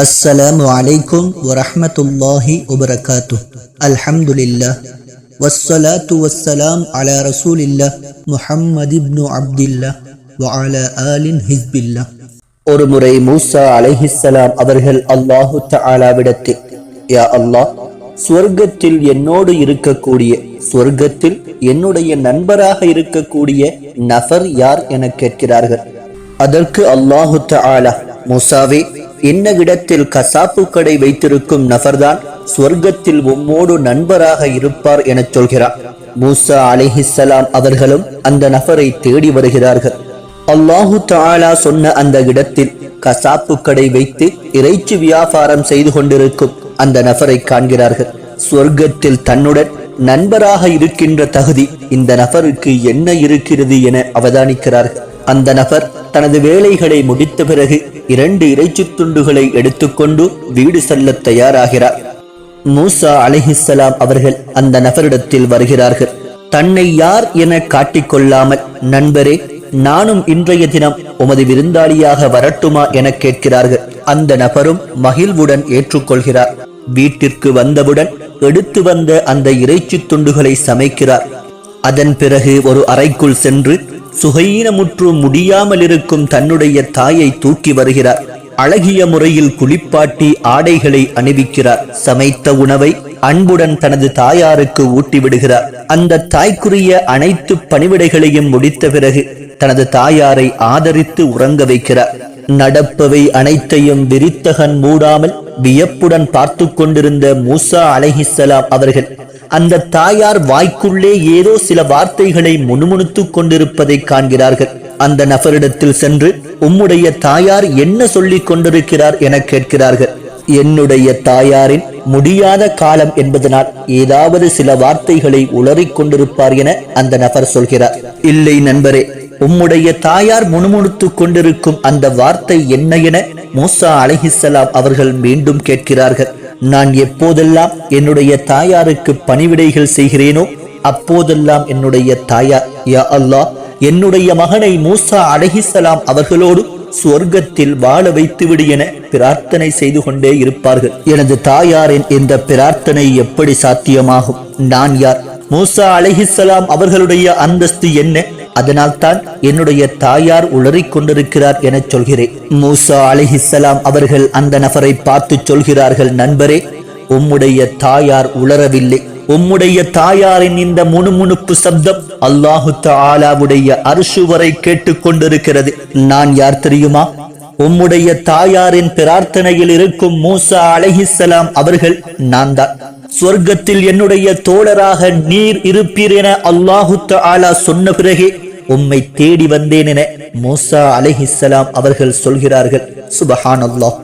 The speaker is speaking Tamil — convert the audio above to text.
அஸ்ஸலாமு அலைக்கும் வரஹமத்துல்லாஹி உபரகாத்து அல்ஹம்துலில்லா வஸ்ஸலாத்து வஸ்ஸலாம் அலா ரசூலில்லா முஹம்மது இப்னு அப்துல்லா வஅலா ஆலின் ஹிஸ்பில்லா ஒரு மூசா அலைஹிஸ்ஸலாம் அவர்கள் அல்லாஹு தஆலாவிடத்தில் யா அல்லாஹ் ஸ்வர்க்கத்தில் என்னோடு இருக்கக்கூடிய ஸ்வர்க்கத்தில் என்னுடைய நண்பராக இருக்கக்கூடிய நபர் யார் என கேட்கிறார்கள் அதற்கு அல்லாஹு தஆலா மூசாவே என்ன இடத்தில் கசாப்பு கடை வைத்திருக்கும் நபர்தான் சொர்க்கத்தில் உம்மோடு நண்பராக இருப்பார் எனச் சொல்கிறார். மூசா அலிஹிசலாம் அவர்களும் அந்த நபரை தேடி வருகிறார்கள். அல்லாஹு தாலா சொன்ன அந்த இடத்தில் கசாப்பு கடை வைத்து இறைச்சி வியாபாரம் செய்து கொண்டிருக்கும் அந்த நபரை காண்கிறார்கள். சொர்க்கத்தில் தன்னுடன் நண்பராக இருக்கின்ற தகுதி இந்த நபருக்கு என்ன இருக்கிறது என அவதானிக்கிறார்கள். அந்த நபர் தனது வேலைகளை முடித்த பிறகு இரண்டு இறைச்சி துண்டுகளை எடுத்துக்கொண்டு வீடு செல்ல தயாராகிறார். மூசா அலிஹிசலாம் அவர்கள் அந்த நபரிடத்தில் வருகிறார்கள். தன்னை யார் என காட்டிக்கொள்ளாமல் நண்பரே நானும் இன்றைய தினம் உமது விருந்தாளியாக வரட்டுமா என கேட்கிறார்கள். அந்த நபரும் மகிழ்வுடன் ஏற்றுக்கொள்கிறார். வீட்டிற்கு வந்தவுடன் எடுத்து வந்த அந்த இறைச்சி துண்டுகளை சமைக்கிறார். அதன் பிறகு ஒரு அறைக்குள் சென்று சுகையீனமுற்று முடியாமல் இருக்கும் தன்னுடைய தாயை தூக்கி வருகிறார். அழகிய முறையில் குளிப்பாட்டி ஆடைகளை அணிவிக்கிறார். சமைத்த உணவை அன்புடன் தனது தாயாருக்கு ஊட்டி விடுகிறார் அந்த தாய்க்குரிய அனைத்து பணிவிடைகளையும் முடித்த பிறகு தனது தாயாரை ஆதரித்து உறங்க வைக்கிறார். நடப்பவை அனைத்தையும் விரித்தகன் மூடாமல் வியப்புடன் பார்த்து கொண்டிருந்த மூசா அலஹிசலாம் அவர்கள் அந்த தாயார் வாய்க்குள்ளே ஏதோ சில வார்த்தைகளை முணுமுணுத்துக் கொண்டிருப்பதை காண்கிறார்கள். அந்த நபரிடத்தில் சென்று உம்முடைய தாயார் என்ன சொல்லிக் கொண்டிருக்கிறார் என கேட்கிறார்கள். என்னுடைய தாயாரின் முடியாத காலம் என்பதனால் ஏதாவது சில வார்த்தைகளை உளறிக் கொண்டிருப்பார் என அந்த நபர் சொல்கிறார். இல்லை நண்பரே உம்முடைய தாயார் முணுமுணுத்துக் கொண்டிருக்கும் அந்த வார்த்தை என்ன என மூசா அலஹிசலாம் அவர்கள் மீண்டும் கேட்கிறார்கள். நான் எப்போதெல்லாம் என்னுடைய தாயாருக்கு பணிவிடைகள் செய்கிறேனோ அப்போதெல்லாம் என்னுடைய தாயார் யா அல்லாஹ் என்னுடைய மகனை மூசா அலைஹிஸ்ஸலாம் அவர்களோடு சொர்க்கத்தில் வாழ வைத்துவிடு என பிரார்த்தனை செய்து கொண்டே இருப்பார்கள். எனது தாயாரின் இந்த பிரார்த்தனை எப்படி சாத்தியமாகும்? நான் யார்? மூசா அலஹிசலாம் அவர்களுடைய அந்தஸ்து என்ன? அதனால்தான் என்னுடைய தாயார் உளறிக் கொண்டிருக்கிறார் என சொல்கிறேன். மூசா அலிஹிசலாம் அவர்கள் அந்த நபரை பார்த்து சொல்கிறார்கள் நண்பரே உம்முடைய தாயார் உளரவில்லை உம்முடைய தாயாரின் இந்த முணுமுணுப்பு சப்தம் அல்லாஹு தாலாவுடைய அரிசு வரை கேட்டுக் கொண்டிருக்கிறது. நான் யார் தெரியுமா? உம்முடைய தாயாரின் பிரார்த்தனையில் இருக்கும் மூசா அலஹிசலாம் அவர்கள் நான் தான். சொர்க்கத்தில் என்னுடைய தோழராக நீர் இருப்பீர் என அல்லாஹு ஆலா சொன்ன பிறகே உம்மை தேடி வந்தேன் என மோசா அலைஹிஸ்ஸலாம் அவர்கள் சொல்கிறார்கள். சுபஹான் அல்லாஹ்